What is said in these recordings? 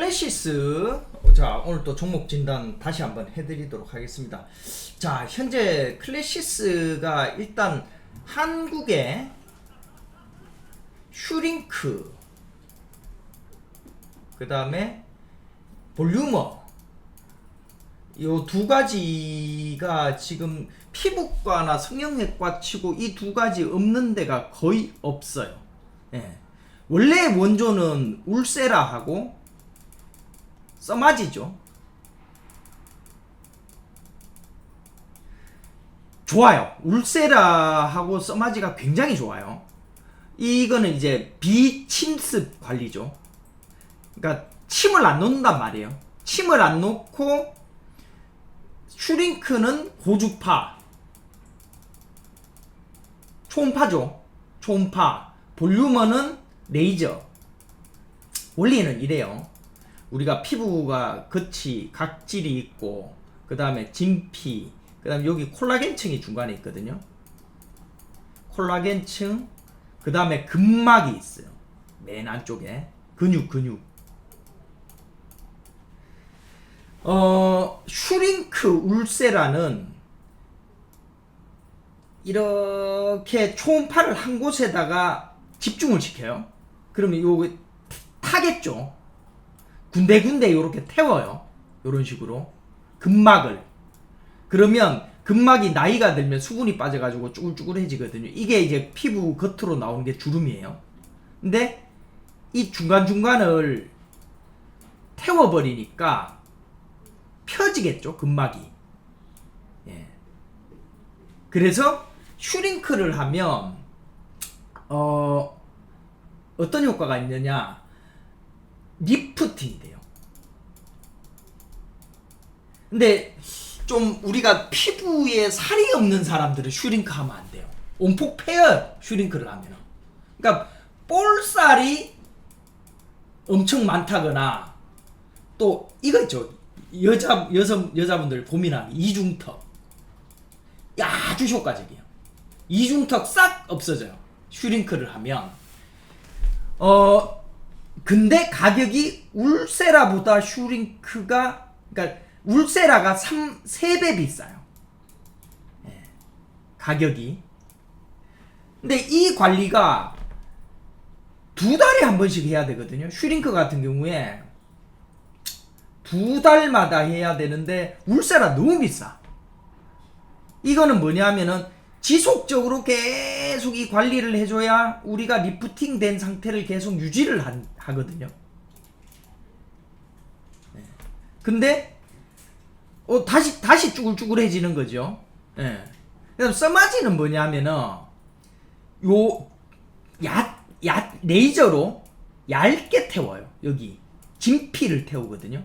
클래시스 자 오늘 또 종목 진단 다시 한번 해드리도록 하겠습니다. 자 현재 클래시스가 일단 한국의 슈링크 그 다음에 볼루머 요두 가지가 지금 피부과나 성형외과 치고 이 두 가지 없는 데가 거의 없어요. 예. 원래 원조는 울세라하고 써마지죠. 좋아요. 울세라하고 써마지가 굉장히 좋아요. 이거는 이제 비침습 관리죠. 그러니까 침을 안 놓는단 말이에요. 침을 안 놓고 슈링크는 고주파, 초음파죠. 초음파. 볼륨어는 레이저. 원리는 이래요. 우리가 피부가 끝이 각질이 있고 그 다음에 진피 그 다음에 여기 콜라겐층이 중간에 있거든요. 콜라겐층 그 다음에 근막이 있어요. 맨 안쪽에. 근육 근육. 어 슈링크 울세라는 이렇게 초음파를 한 곳에다가 집중을 시켜요. 그러면 요거 타겠죠 군데군데 이렇게 태워요. 이런 식으로 근막을. 그러면 근막이 나이가 들면 수분이 빠져가지고 쭈글쭈글해지거든요. 이게 이제 피부 겉으로 나오는 게 주름이에요. 근데 이 중간중간을 태워버리니까 펴지겠죠, 근막이. 예. 그래서 슈링크를 하면, 어, 어떤 효과가 있느냐. 리프팅이 돼요. 근데 좀 우리가 피부에 살이 없는 사람들은 슈링크 하면 안 돼요. 온폭 패요 슈링크를 하면. 그러니까 볼살이 엄청 많다거나 또 이거 있죠. 여자 여성 여자분들 고민하는 이중턱. 아주 효과적이에요. 이중턱 싹 없어져요. 슈링크를 하면 어 근데 가격이 울세라보다 슈링크가 그러니까 울세라가 3, 3배 비싸요. 예, 가격이. 근데 이 관리가 두 달에 한 번씩 해야 되거든요. 슈링크 같은 경우에 두 달마다 해야 되는데 울세라 너무 비싸. 이거는 뭐냐면은 지속적으로 계속 이 관리를 해줘야 우리가 리프팅 된 상태를 계속 유지를 한- 하거든요. 네. 근데 어, 다시 다시 쭈글쭈글해지는 거죠. 예. 그다음 써마지는 뭐냐면은 요 야, 야, 레이저로 얇게 태워요. 여기 진피를 태우거든요.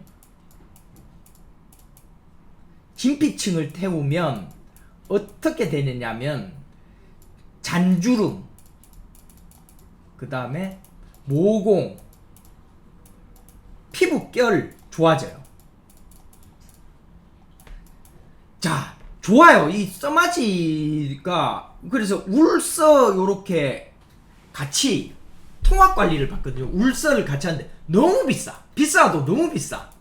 진피층을 태우면 어떻게 되느냐면 잔주름 그 다음에 모공 피부결 좋아져요. 자 좋아요. 이 써마지가 그래서 울서 요렇게 같이 통합 관리를 받거든요. 울서를 같이 하는데 너무 비싸. 비싸도 너무 비싸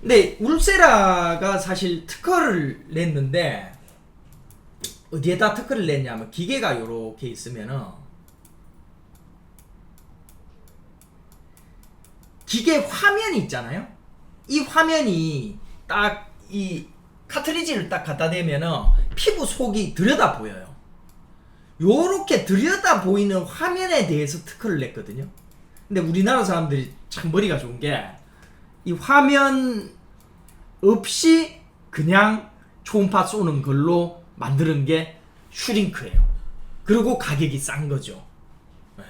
근데 울세라가 사실 특허를 냈는데 어디에다 특허를 냈냐면 기계가 요렇게 있으면은 기계 화면이 있잖아요. 이 화면이 딱 이 카트리지를 딱 갖다 대면은 피부 속이 들여다 보여요. 요렇게 들여다 보이는 화면에 대해서 특허를 냈거든요. 근데 우리나라 사람들이 참 머리가 좋은 게 이 화면 없이 그냥 초음파 쏘는 걸로 만드는 게 슈링크예요. 그리고 가격이 싼 거죠. 네.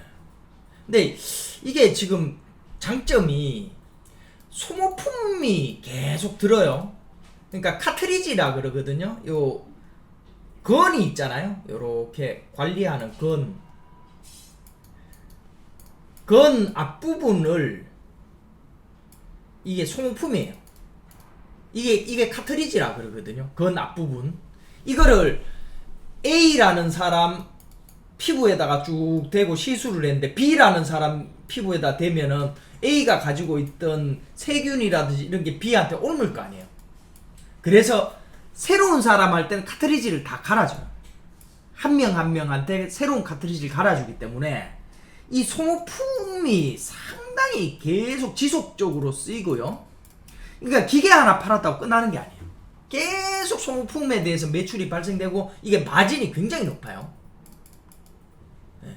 근데 이게 지금 장점이 소모품이 계속 들어요. 그러니까 카트리지라 그러거든요. 요 건이 있잖아요. 요렇게 관리하는 건. 건 앞부분을 이게 소모품이에요. 이게 이게 카트리지라 그러거든요. 건 앞부분. 이거를 A라는 사람 피부에다가 쭉 대고 시술을 했는데 B라는 사람 피부에다 대면은 A가 가지고 있던 세균이라든지 이런 게 B한테 옮을 거 아니에요. 그래서 새로운 사람 할 때는 카트리지를 다 갈아줘요. 한 명 한 명한테 새로운 카트리지를 갈아주기 때문에 이 소모품이 상당히 계속 지속적으로 쓰이고요. 그러니까 기계 하나 팔았다고 끝나는 게 아니에요. 계속 소모품에 대해서 매출이 발생되고 이게 마진이 굉장히 높아요. 네.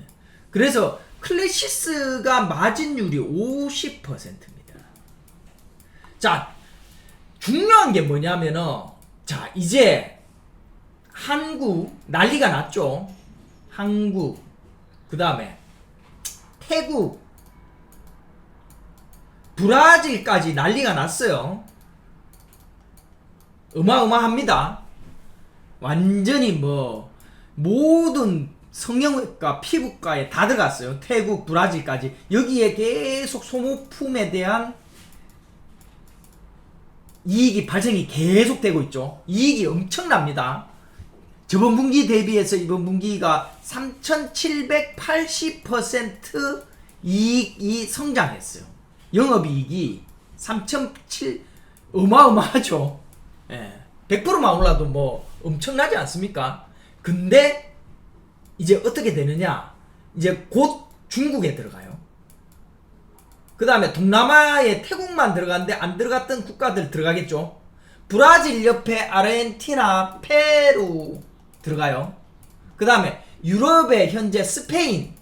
그래서 클래시스가 마진율이 50%입니다. 자, 중요한 게 뭐냐면은 자, 이제 한국 난리가 났죠. 한국 그다음에 태국 브라질까지 난리가 났어요. 어마어마합니다. 완전히 뭐 모든 성형외과, 피부과에 다 들어갔어요. 태국, 브라질까지 여기에 계속 소모품에 대한 이익이 발생이 계속 되고 있죠. 이익이 엄청납니다. 저번 분기 대비해서 이번 분기가 3,780% 이익이 성장했어요. 영업이익이 3,007 어마어마하죠. 예. 100%만 올라도 뭐 엄청나지 않습니까? 근데 이제 어떻게 되느냐? 이제 곧 중국에 들어가요. 그 다음에 동남아에 태국만 들어갔는데 안 들어갔던 국가들 들어가겠죠. 브라질 옆에 아르헨티나, 페루 들어가요. 그 다음에 유럽에 현재 스페인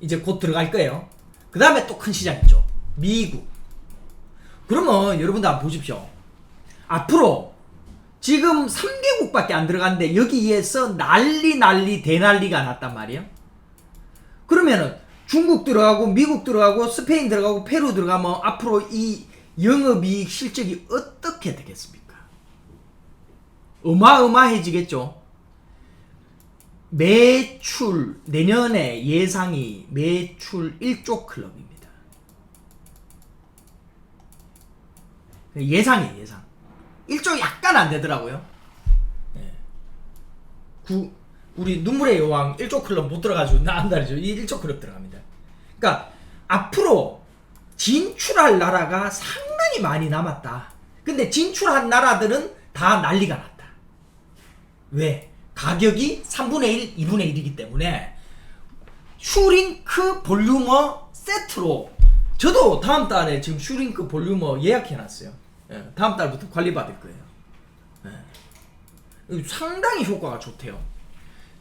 이제 곧 들어갈 거예요. 그 다음에 또 큰 시장 있죠. 미국. 그러면 여러분들 한번 보십시오. 앞으로 지금 3개국밖에 안 들어갔는데 여기에서 난리 난리 대난리가 났단 말이에요. 그러면은 중국 들어가고 미국 들어가고 스페인 들어가고 페루 들어가면 앞으로 이 영업이익 실적이 어떻게 되겠습니까? 어마어마해지겠죠. 매출 내년에 예상이 매출 1조 클럽입니다. 예상이 예상. 1조 약간 안 되더라고요. 예. 구, 우리 눈물의 여왕 1조 클럽 못 들어가지고 나 안달이죠. 이 1조 클럽 들어갑니다. 그러니까 앞으로 진출할 나라가 상당히 많이 남았다. 근데 진출한 나라들은 다 난리가 났다. 왜? 가격이 3분의 1, 2분의 1이기 때문에 슈링크 볼루머 세트로 저도 다음 달에 지금 슈링크 볼루머 예약해 놨어요. 예, 다음 달부터 관리 받을 거예요. 예. 상당히 효과가 좋대요.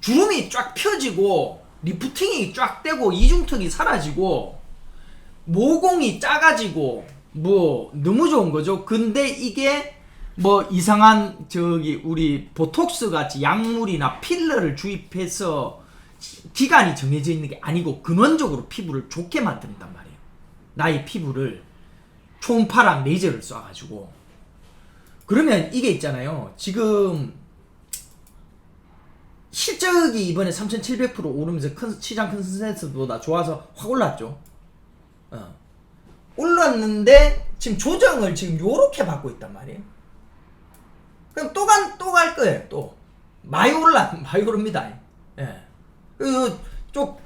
주름이 쫙 펴지고 리프팅이 쫙 되고 이중턱이 사라지고 모공이 작아지고 뭐 너무 좋은 거죠. 근데 이게 뭐 이상한 저기 우리 보톡스 같이 약물이나 필러를 주입해서 기간이 정해져 있는 게 아니고 근원적으로 피부를 좋게 만든단 말이에요. 나의 피부를 초음파랑 레이저를 쏴가지고 그러면 이게 있잖아요. 지금 실적이 이번에 3,700% 오르면서 큰, 시장 컨센서스보다 좋아서 확 올랐죠. 어. 올랐는데 지금 조정을 지금 요렇게 받고 있단 말이에요. 그럼 또 간, 또 갈 거예요, 또. 많이 올라, 많이 오릅니다. 예. 그, 쪽,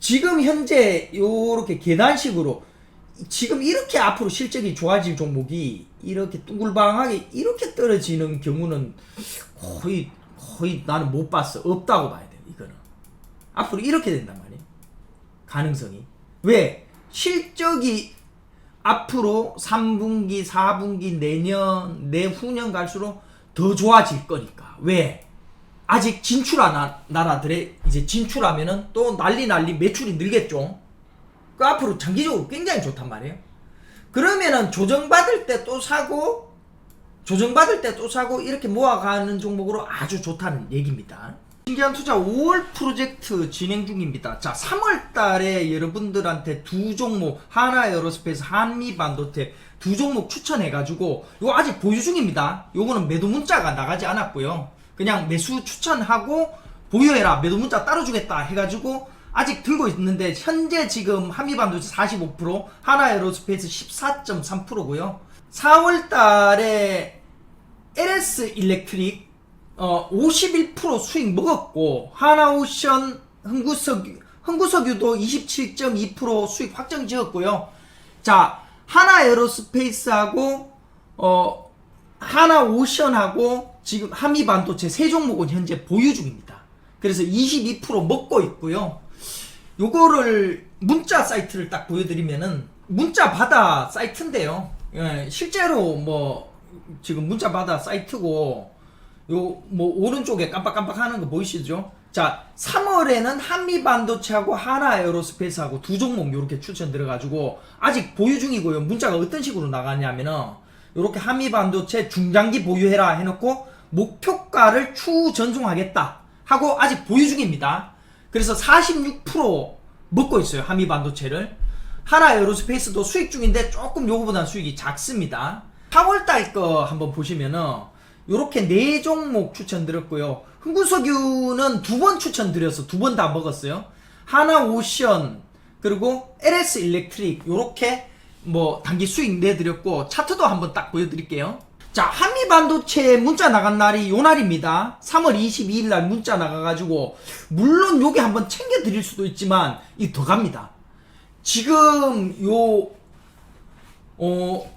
지금 현재 요렇게 계단식으로 지금 이렇게 앞으로 실적이 좋아질 종목이 이렇게 둥글방하게 이렇게 떨어지는 경우는 거의 거의 나는 못 봤어. 없다고 봐야 돼 이거는. 앞으로 이렇게 된단 말이에요. 가능성이. 왜? 실적이 앞으로 3분기 4분기 내년 내후년 갈수록 더 좋아질 거니까. 왜? 아직 진출한 나- 나라들의 이제 진출하면은 또 난리 난리 매출이 늘겠죠 그 앞으로 장기적으로 굉장히 좋단 말이에요. 그러면은 조정받을 때 또 사고 조정받을 때 또 사고 이렇게 모아가는 종목으로 아주 좋다는 얘기입니다. 신기한 투자 5월 프로젝트 진행 중입니다. 자, 3월 달에 여러분들한테 두 종목, 하나 에어로스페이스, 한미 반도체 두 종목 추천해가지고, 이거 아직 보유 중입니다. 요거는 매도 문자가 나가지 않았고요. 그냥 매수 추천하고, 보유해라, 매도 문자 따로 주겠다 해가지고, 아직 들고 있는데, 현재 지금 한미 반도체 45%, 하나 에어로스페이스 14.3%고요. 4월 달에 LS 일렉트릭 어, 51% 수익 먹었고 하나오션 흥구석유 흥구석유도 27.2% 수익 확정 지었고요. 자, 하나 에어로스페이스하고 어 하나 오션하고 지금 한미 반도체 세 종목은 현재 보유 중입니다. 그래서 22% 먹고 있고요. 요거를 문자 사이트를 딱 보여드리면은 문자 바다 사이트인데요. 예, 실제로 뭐 지금 문자 바다 사이트고 요 뭐 오른쪽에 깜빡깜빡 하는 거 보이시죠? 자, 3월에는 한미 반도체하고 하나 에어로스페이스하고 두 종목 요렇게 추천 들어가지고 아직 보유 중이고요. 문자가 어떤 식으로 나가냐면은 요렇게 한미 반도체 중장기 보유해라 해놓고 목표가를 추후 전송하겠다 하고 아직 보유 중입니다. 그래서 46% 먹고 있어요. 한미 반도체를. 하나 에어로스페이스도 수익 중인데 조금 요거보다 수익이 작습니다. 4월달 거 한번 보시면은 요렇게 네 종목 추천드렸고요. 흥구석유는 두 번 추천드려서 두 번 다 먹었어요. 하나 오션 그리고 LS 일렉트릭 요렇게 뭐 단기 수익 내드렸고 차트도 한번 딱 보여드릴게요. 자 한미 반도체 문자 나간 날이 요 날입니다. 3월 22일 날 문자 나가가지고 물론 요게 한번 챙겨드릴 수도 있지만 이 더 갑니다. 지금 요 어,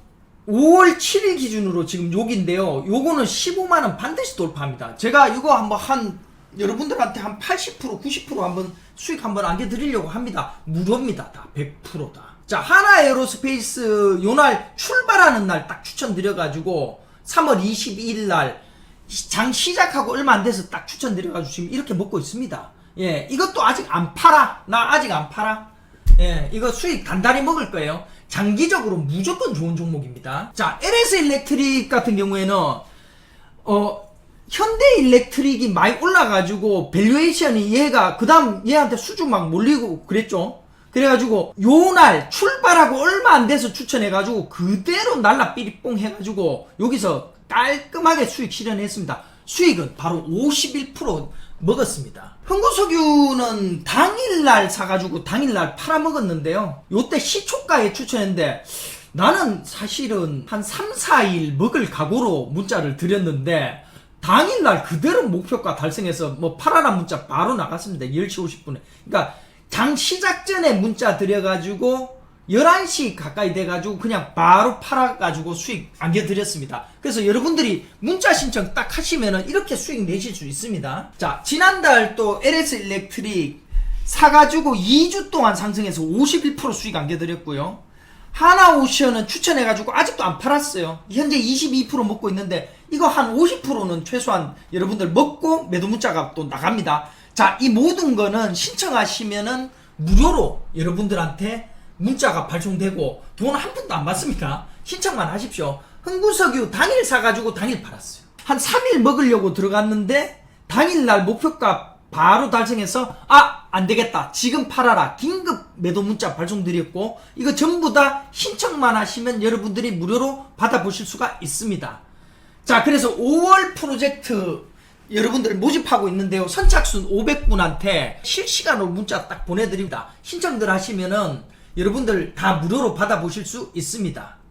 5월 7일 기준으로 지금 여기인데요. 요거는 15만원 반드시 돌파합니다. 제가 이거 한번 한, 여러분들한테 한 80%, 90% 한번 수익 한번 안겨드리려고 합니다. 무료입니다. 다. 100%다. 자, 하나 에어로스페이스 요날 출발하는 날 딱 추천드려가지고 3월 22일 날 장 시작하고 얼마 안 돼서 딱 추천드려가지고 지금 이렇게 먹고 있습니다. 예, 이것도 아직 안 팔아. 나 아직 안 팔아. 예, 이거 수익 단단히 먹을 거예요. 장기적으로 무조건 좋은 종목입니다. 자, LS 일렉트릭 같은 경우에는 어 현대 일렉트릭이 많이 올라가지고 밸류에이션이 얘가 그다음 얘한테 수준 막 몰리고 그랬죠. 그래가지고 요 날 출발하고 얼마 안 돼서 추천해가지고 그대로 날라 삐리뽕 해가지고 여기서 깔끔하게 수익 실현했습니다. 수익은 바로 51% 먹었습니다. 흥구석유는 당일날 사가지고 당일날 팔아먹었는데요. 요때 시초가에 추천했는데 나는 사실은 한 3, 4일 먹을 각오로 문자를 드렸는데 당일날 그대로 목표가 달성해서 뭐 팔아라 문자 바로 나갔습니다. 10시 50분에. 그러니까 장 시작 전에 문자 드려가지고 11시 가까이 돼가지고 그냥 바로 팔아가지고 수익 안겨드렸습니다. 그래서 여러분들이 문자 신청 딱 하시면은 이렇게 수익 내실 수 있습니다. 자, 지난달 또 LS 일렉트릭 사가지고 2주 동안 상승해서 51% 수익 안겨드렸고요. 하나오션은 추천해가지고 아직도 안 팔았어요. 현재 22% 먹고 있는데 이거 한 50%는 최소한 여러분들 먹고 매도 문자가 또 나갑니다. 자, 이 모든 거는 신청하시면은 무료로 여러분들한테 문자가 발송되고 돈 한 푼도 안 받습니다. 신청만 하십시오. 흥구석유 당일 사가지고 당일 팔았어요. 한 3일 먹으려고 들어갔는데 당일날 목표가 바로 달성해서 아 안되겠다 지금 팔아라 긴급 매도 문자 발송드렸고 이거 전부 다 신청만 하시면 여러분들이 무료로 받아보실 수가 있습니다 자 그래서 5월 프로젝트 여러분들 모집하고 있는데요. 선착순 500분한테 실시간으로 문자 딱 보내드립니다. 신청들 하시면은 여러분들 다 무료로 받아보실 수 있습니다